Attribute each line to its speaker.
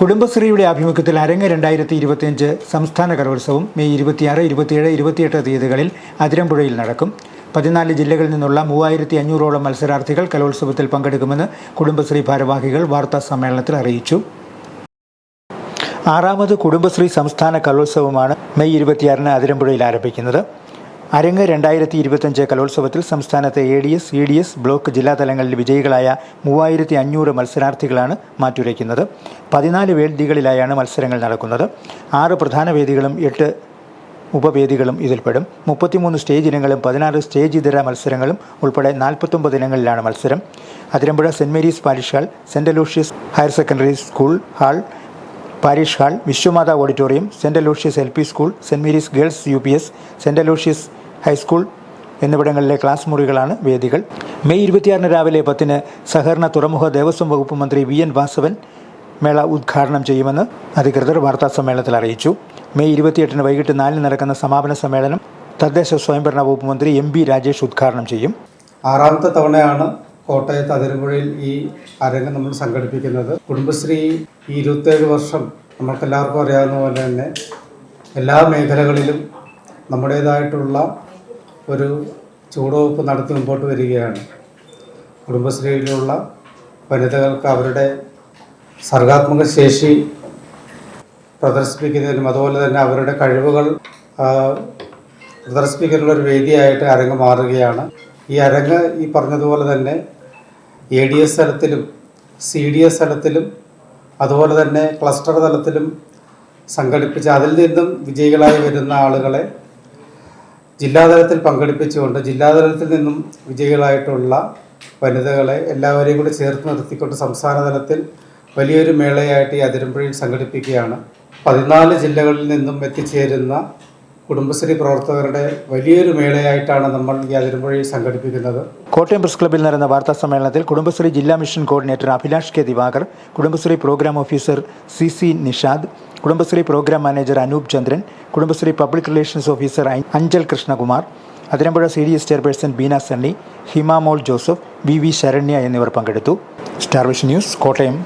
Speaker 1: കുടുംബശ്രീയുടെ ആഭിമുഖ്യത്തിൽ അരങ്ങ് രണ്ടായിരത്തി ഇരുപത്തിയഞ്ച് സംസ്ഥാന കലോത്സവം മെയ് ഇരുപത്തിയാറ് ഇരുപത്തിയേഴ് ഇരുപത്തിയെട്ട് തീയതികളിൽ അതിരമ്പുഴയിൽ നടക്കും. പതിനാല് ജില്ലകളിൽ നിന്നുള്ള മൂവായിരത്തി അഞ്ഞൂറോളം മത്സരാർത്ഥികൾ കലോത്സവത്തിൽ പങ്കെടുക്കുമെന്ന് കുടുംബശ്രീ ഭാരവാഹികൾ വാർത്താ സമ്മേളനത്തിൽ അറിയിച്ചു. ആറാമത് കുടുംബശ്രീ സംസ്ഥാന കലോത്സവമാണ് മെയ് ഇരുപത്തിയാറിന് അതിരമ്പുഴയിൽ ആരംഭിക്കുന്നത്. അരങ്ങ് രണ്ടായിരത്തി ഇരുപത്തഞ്ച് കലോത്സവത്തിൽ സംസ്ഥാനത്തെ A D S E D S block ജില്ലാ തലങ്ങളിൽ വിജയികളായ മൂവായിരത്തി അഞ്ഞൂറ് മത്സരാർത്ഥികളാണ് മാറ്റുരയ്ക്കുന്നത്. പതിനാല് വേദികളിലായാണ് മത്സരങ്ങൾ നടക്കുന്നത്. ആറ് പ്രധാന വേദികളും എട്ട് ഉപവേദികളും ഇതിൽപ്പെടും. മുപ്പത്തിമൂന്ന് സ്റ്റേജ് ഇനങ്ങളും പതിനാറ് സ്റ്റേജ് ഇതര മത്സരങ്ങളും ഉൾപ്പെടെ നാൽപ്പത്തൊമ്പത് ഇനങ്ങളിലാണ് മത്സരം. Athirampuzha saint Mary's parish hall saint Aloysius higher secondary school hall parish hall Vishwamatha auditorium saint Aloysius L P school saint Mary's girls U P S saint Aloysius high school എന്നിവിടങ്ങളിലെ class മുറികളാണ് വേദികൾ. May ഇരുപത്തിയാറിന് രാവിലെ പത്തിന് സഹകരണ തുറമുഖ ദേവസ്വം വകുപ്പ് മന്ത്രി വി എൻ വാസവൻ മേള ഉദ്ഘാടനം ചെയ്യുമെന്ന് അധികൃതർ വാർത്താ സമ്മേളനത്തിൽ അറിയിച്ചു. മെയ് ഇരുപത്തിയെട്ടിന് വൈകിട്ട് നാലിന് നടക്കുന്ന സമാപന സമ്മേളനം തദ്ദേശ സ്വയംഭരണ വകുപ്പ് മന്ത്രി എം ബി രാജേഷ് ഉദ്ഘാടനം ചെയ്യും.
Speaker 2: ആറാമത്തെ തവണയാണ് കോട്ടയത്ത് അതിരമ്പുഴയിൽ ഈ അരങ്ങ് നമ്മൾ സംഘടിപ്പിക്കുന്നത്. കുടുംബശ്രീ ഈ ഇരുപത്തേഴ് വർഷം നമുക്കെല്ലാവർക്കും അറിയാവുന്ന പോലെ തന്നെ എല്ലാ മേഖലകളിലും നമ്മുടേതായിട്ടുള്ള ഒരു ചൂടുവെപ്പ് നടത്തി മുമ്പോട്ട് വരികയാണ്. കുടുംബശ്രീയിലുള്ള വനിതകൾക്ക് അവരുടെ സർഗാത്മക ശേഷി പ്രദർശിപ്പിക്കുന്നതിനും അതുപോലെ തന്നെ അവരുടെ കഴിവുകൾ പ്രദർശിപ്പിക്കുന്നുള്ളൊരു വേദിയായിട്ട് അരങ്ങ് മാറുകയാണ്. ഈ അരങ്ങ് ഈ പറഞ്ഞതുപോലെ തന്നെ എ ഡി എസ് തലത്തിലും സി ഡി എസ് തലത്തിലും അതുപോലെ തന്നെ ക്ലസ്റ്റർ തലത്തിലും സംഘടിപ്പിച്ച് അതിൽ നിന്നും വിജയികളായി വരുന്ന ആളുകളെ ജില്ലാതലത്തിൽ പങ്കെടുപ്പിച്ചുകൊണ്ട് ജില്ലാതലത്തിൽ നിന്നും വിജയികളായിട്ടുള്ള വനിതകളെ എല്ലാവരെയും കൂടി ചേർത്ത് നിർത്തിക്കൊണ്ട് സംസ്ഥാന തലത്തിൽ വലിയൊരു മേളയായിട്ട് ഈ അതിരമ്പുഴയിൽ സംഘടിപ്പിക്കുകയാണ്. പതിനാല് ജില്ലകളിൽ നിന്നും എത്തിച്ചേരുന്ന കുടുംബശ്രീ പ്രവർത്തകരുടെ വലിയൊരു മേളയായിട്ടാണ് നമ്മൾ ഈ അതിരമ്പുഴയിൽ സംഘടിപ്പിക്കുന്നത്.
Speaker 1: കോട്ടയം പ്രസ് ക്ലബ്ബിൽ നടന്ന വാർത്താ സമ്മേളനത്തിൽ കുടുംബശ്രീ ജില്ലാ mission coordinator Abhilash K Divakar Kudumbashree programme officer C C Nishad Kudumbashree programme manager Anoop Chandran Kudumbashree public relations officer Anchal Krishnakumar Athirampuzha C D S chairperson Beena Sunny Himamol Joseph V V Saranya എന്നിവർ പങ്കെടുത്തു. Starvish news Kottayam.